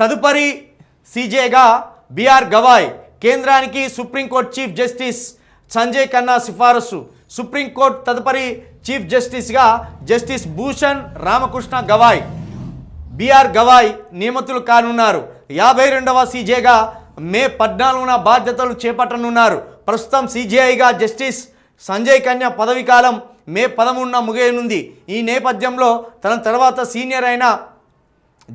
తదుపరి సీజేగా బిఆర్ గవాయ్ కేంద్రానికి supreme court chief justice Sanjay Khanna సిఫారసు. సుప్రీంకోర్టు తదుపరి చీఫ్ జస్టిస్గా జస్టిస్ భూషణ్ రామకృష్ణ గవాయ్. బిఆర్ గవాయ్ నియమితులు కానున్నారు. యాభై రెండవ సీజేగా మే పద్నాలుగున బాధ్యతలు చేపట్టనున్నారు. ప్రస్తుతం సీజేఐగా జస్టిస్ సంజయ్ కన్య పదవి కాలం మే పదమూడున ముగియనుంది. ఈ నేపథ్యంలో తన తర్వాత సీనియర్ అయిన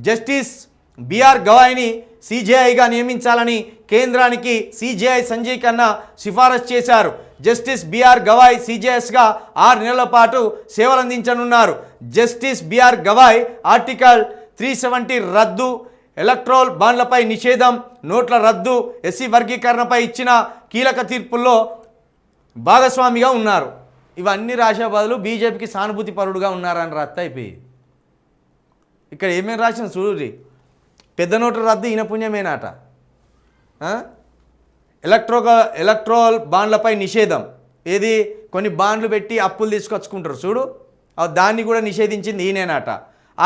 జస్టిస్ బీఆర్ గవాయ్ని సీజేఐగా నియమించాలని కేంద్రానికి సీజేఐ సంజయ్ ఖన్నా సిఫారసు చేశారు. జస్టిస్ బీఆర్ గవాయ్ సీజేఎస్గా ఆరు నెలల పాటు సేవలందించనున్నారు. Justice BR Gavai article three seventy రద్దు ఎలక్ట్రోల్ బాండ్లపై నిషేధం నోట్ల రద్దు ఎస్సీ వర్గీకరణపై ఇచ్చిన కీలక తీర్పుల్లో భాగస్వామిగా ఉన్నారు. ఇవన్నీ రాసే బదులు బీజేపీకి సానుభూతి పరుడుగా ఉన్నారని రద్దు అయిపోయి. ఇక్కడ ఏమేమి రాసిన చూడురి పెద్ద నోట్ల రద్దు ఈయన పుణ్యమేనాట. ఎలక్ట్రో ఎలక్ట్రోల్ బాండ్లపై నిషేధం. ఏది? కొన్ని బాండ్లు పెట్టి అప్పులు తీసుకొచ్చుకుంటారు. చూడు. దాన్ని కూడా నిషేధించింది ఈయనేనాట.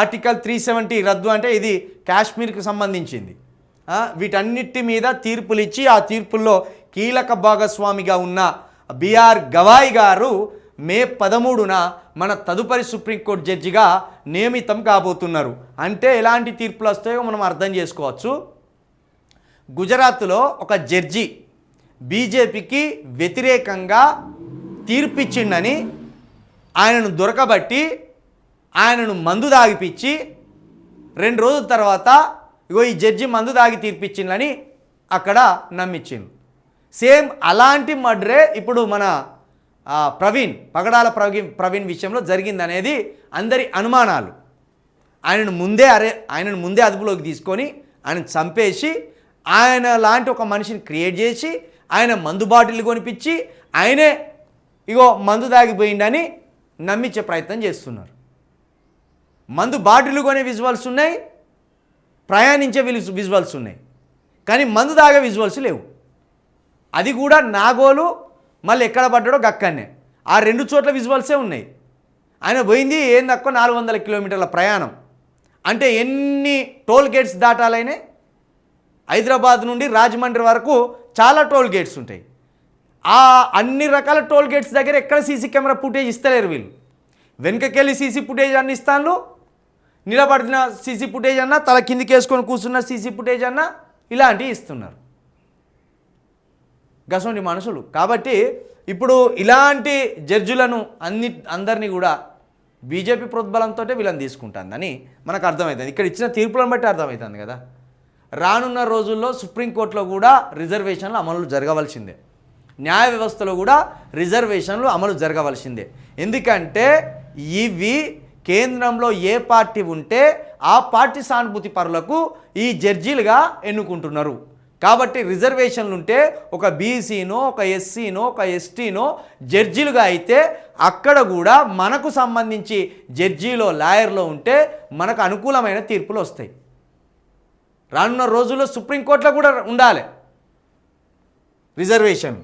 ఆర్టికల్ త్రీ సెవెంటీ రద్దు అంటే ఇది కాశ్మీర్కి సంబంధించింది. వీటన్నిటి మీద తీర్పులు ఇచ్చి ఆ తీర్పుల్లో కీలక భాగస్వామిగా ఉన్న బిఆర్ గవాయ్ గారు మే పదమూడున మన తదుపరి సుప్రీంకోర్టు జడ్జిగా నియమితం కాబోతున్నారు. అంటే ఎలాంటి తీర్పులు వస్తాయో మనం అర్థం చేసుకోవచ్చు. గుజరాత్లో ఒక జడ్జి బీజేపీకి వ్యతిరేకంగా తీర్పిచ్చిండని ఆయనను దొరకబట్టి ఆయనను మందు దాగిపిచ్చి రెండు రోజుల తర్వాత ఇగో ఈ జడ్జి మందు దాగి తీర్పిచ్చిందని అక్కడ నమ్మించింది సేమ్ అలాంటి మర్డరే ఇప్పుడు మన ప్రవీణ్ పగడాల ప్రవీణ్ ప్రవీణ్ విషయంలో జరిగిందనేది అందరి అనుమానాలు. ఆయనను ముందే అరే ఆయనను ముందే అదుపులోకి తీసుకొని ఆయన చంపేసి ఆయన లాంటి ఒక మనిషిని క్రియేట్ చేసి ఆయన మందు బాటిల్ కొనిపించి ఆయనే ఇగో మందు దాగిపోయిండని నమ్మించే ప్రయత్నం చేస్తున్నారు. మందు బాటిల్ కొనే విజువల్స్ ఉన్నాయి ప్రయాణించే విజువల్స్ ఉన్నాయి. కానీ మందు దాగే విజువల్స్ లేవు. అది కూడా నాగోలు మళ్ళీ ఎక్కడ పడ్డాడో గక్కనే ఆ రెండు చోట్ల విజువల్సే ఉన్నాయి. ఆయన పోయింది ఏం తక్కువ నాలుగు వందల కిలోమీటర్ల ప్రయాణం. అంటే ఎన్ని టోల్ గేట్స్ దాటాలైనా హైదరాబాద్ నుండి రాజమండ్రి వరకు చాలా టోల్ గేట్స్ ఉంటాయి. ఆ అన్ని రకాల టోల్ గేట్స్ దగ్గర ఎక్కడ సీసీ కెమెరా ఫుటేజ్ ఇస్తలేరు వీళ్ళు. వెనుకకెళ్ళి సీసీ ఫుటేజ్ అన్ని ఇస్తాను నిలబడిన సీసీ ఫుటేజ్ అన్న తల కిందికి వేసుకొని కూర్చున్న సీసీ ఫుటేజ్ అన్న ఇలాంటివి ఇస్తున్నారు. గసంటి మనుషులు కాబట్టి ఇప్పుడు ఇలాంటి జడ్జులను అన్ని అందరినీ కూడా బీజేపీ ప్రోద్బలంతో వీళ్ళని తీసుకుంటుందని మనకు అర్థమవుతుంది ఇక్కడ ఇచ్చిన తీర్పులను బట్టి అర్థమవుతుంది కదా. రానున్న రోజుల్లో సుప్రీంకోర్టులో కూడా రిజర్వేషన్లు అమలు జరగవలసిందే. న్యాయ వ్యవస్థలో కూడా రిజర్వేషన్లు అమలు జరగవలసిందే. ఎందుకంటే ఇవి కేంద్రంలో ఏ పార్టీ ఉంటే ఆ పార్టీ సానుభూతి పరులకు ఈ జడ్జీలుగా ఎన్నుకుంటున్నారు. కాబట్టి రిజర్వేషన్లు ఉంటే ఒక బీసీనో ఒక ఎస్సీనో ఒక ఎస్టీనో జడ్జీలుగా అయితే అక్కడ కూడా మనకు సంబంధించి జడ్జీలో లాయర్లో ఉంటే మనకు అనుకూలమైన తీర్పులు వస్తాయి. రానున్న రోజుల్లో సుప్రీంకోర్టులో కూడా ఉండాలి. రిజర్వేషన్.